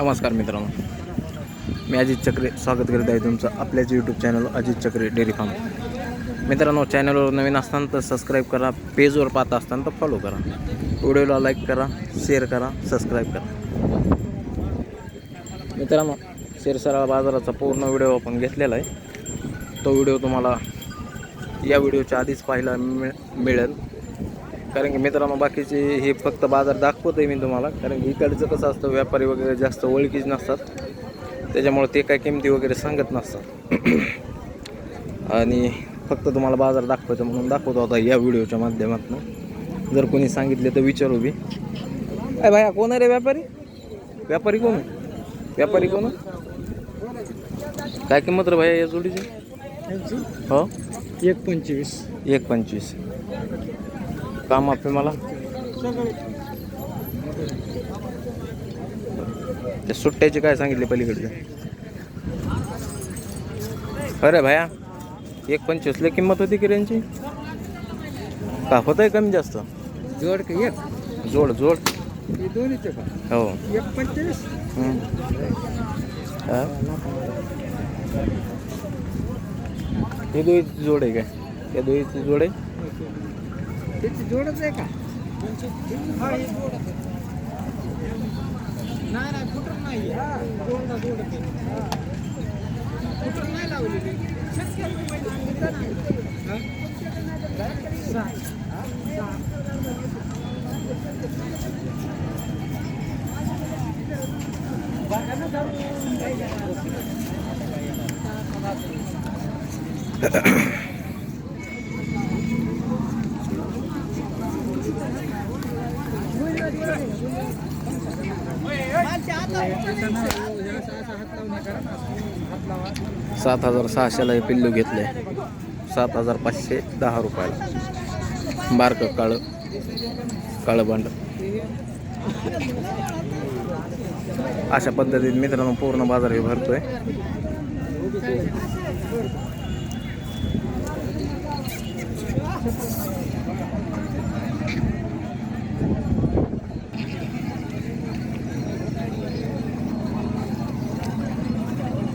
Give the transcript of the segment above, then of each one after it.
नमस्कार मित्रांनो. मी अजित चक्रे स्वागत करीत आहे तुमचं आपल्याच यूट्यूब चॅनल अजित चक्रे डेअरी फार्म. मित्रांनो चॅनलवर नवीन असताना तर सबस्क्राईब करा पेजवर पाहत असताना तर फॉलो करा. व्हिडिओला लाईक करा शेअर करा सबस्क्राईब करा. मित्रांनो शिरसाळा बाजाराचा पूर्ण व्हिडिओ आपण घेतलेला आहे. तो व्हिडिओ तुम्हाला या व्हिडिओच्या आधीच पाहायला मिळ मिळेल. कारण की मित्रांनो बाकीचे हे फक्त बाजार दाखवत आहे मी तुम्हाला. कारण की इकडचं कसं असतं व्यापारी वगैरे जास्त ओळखीच नसतात. त्याच्यामुळे ते काय किमती वगैरे सांगत नसतात. आणि फक्त तुम्हाला बाजार दाखवायचं म्हणून दाखवतो होता या व्हिडिओच्या माध्यमातून. जर कोणी सांगितले तर विचारू बी. अय भाया कोण आहे रे व्यापारी? व्यापारी कोण आहे? व्यापारी कोण? काय किंमत रे भाया या जोडीची? हो? एक पंचवीस. एक पंचवीस. काम आपे मला. त्या सुट्ट्याचे काय सांगितले पलीकडचे? अरे भाया एक पंचवीसला किंमत होती की यांची का होत आहे कमी जास्त? जोड का एक? जोड जोड. हे हो. एक पंचवीस. हा? हे दोघीची जोड आहे काय? या दोघीची जोड आहे? त्याची जोडच आहे का? नाही नाही फुटर नाही जोडला जोडच फुटर नाही लावलेली शक्य आहे पहिलं सांगितलं ना. हा? सहा. हा? सहा. बघा ना जाऊ. सात हजार सहाशेला हे पिल्लू घेतले. सात हजार पाचशे दहा रुपयाला. बारकं काळं काळं अशा पद्धतीत मित्रांनो पूर्ण बाजार हे भरतोय.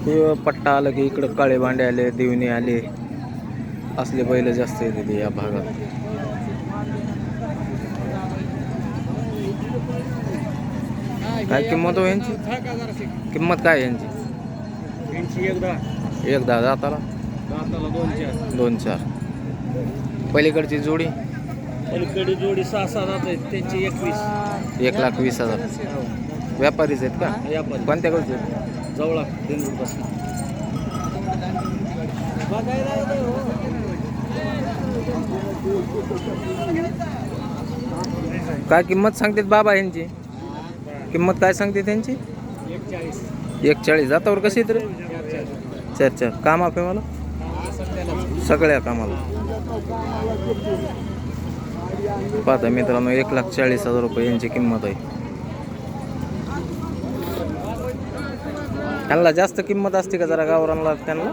हे पट्टा आलं की इकडं काळे भांडे आले दिवणी आले. असले बैल जास्त येते या भागात. काय किंमत हो यांची? किंमत काय यांची? एक दहा. जाताला दाताला? दोन चार. पलीकडची जोडी? पलीकडे जोडी सहा सहा जात आहेत त्यांची एकवीस. एक लाख वीस हजार. व्यापारीच आहेत का? व्यापारी. कोणत्या गावचे आहेत? जवळ दिंडूरपासून. काय किंमत सांगतात बाबा यांची? किंमत काय सांगते त्यांची एक चाळीस एक चाळीस जातावर कशी येत रे? चार चार. काम आपे मला सगळ्या कामाला. पाहता मित्रांनो एक लाख चाळीस हजार रुपये यांची किंमत आहे. त्यांना जास्त किंमत असते का जरा गावरानला त्यांना?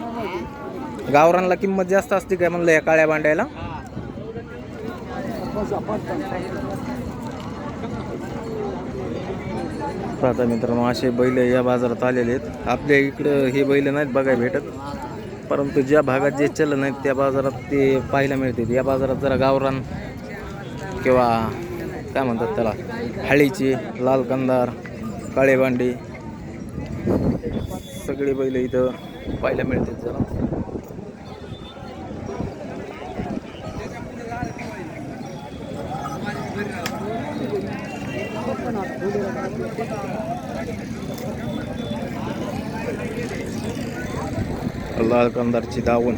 गावरानला किंमत जास्त असते काय म्हणलं या काळ्या भांड्याला आता मित्रांनो असे बैल या बाजारात आलेले आहेत. आपल्या इकडं हे बैल नाहीत बघायला भेटत. परंतु ज्या भागात जे चलन आहेत त्या बाजारात ते पाहायला मिळते. या बाजारात जरा गावरान किंवा काय म्हणतात त्याला? हळीची लाल कंदार काळे भांडी सगळी बैल इथं पाहायला मिळतात जरा. लाल कंदारची दावण.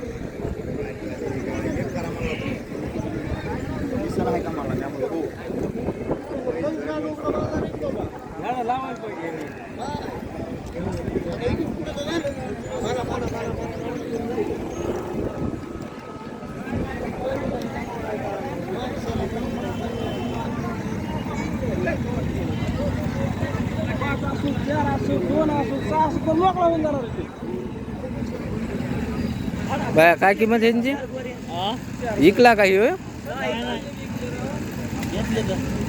बाया काय किंमत आहे यांची? इकला काही होय?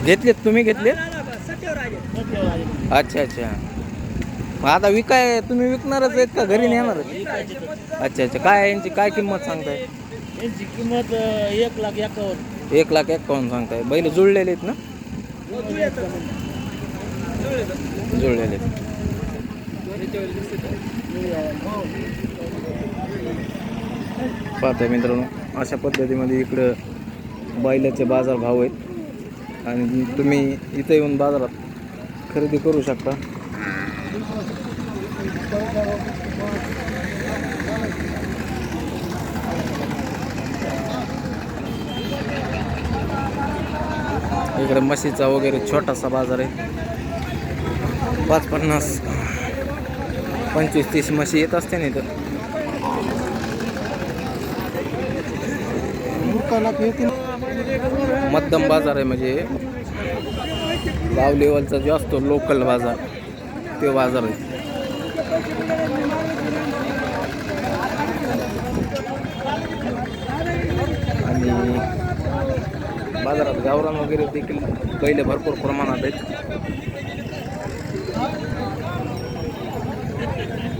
घेतलेत तुम्ही घेतले अच्छा अच्छा. मग आता विकाय तुम्ही विकणारच आहेत का? घरी नेणार अच्छा अच्छा. काय आहे यांची? काय किंमत सांगताय? यांची किंमत एक लाख एकावन्न. एक लाख एकावन्न सांगताय. बैल जुळलेले आहेत ना? जुळलेले आहेत. पाहताय मित्रांनो अशा पद्धतीमध्ये इकडं बैलाचे बाजार भाव आहेत. आणि तुम्ही इथं येऊन बाजारात खरेदी करू शकता. इकडे म्हशीचा वगैरे छोटासा बाजार आहे. पाच पन्नास पंचवीस तीस म्हशी येत असते ना इथं. मध्यम बाजार आहे म्हणजे. गाव लेवलचा जो असतो लोकल बाजार ते बाजार आहे. आणि बाजारात गावरान वगैरे देखील पहिले भरपूर प्रमाणात आहेत. Thank you.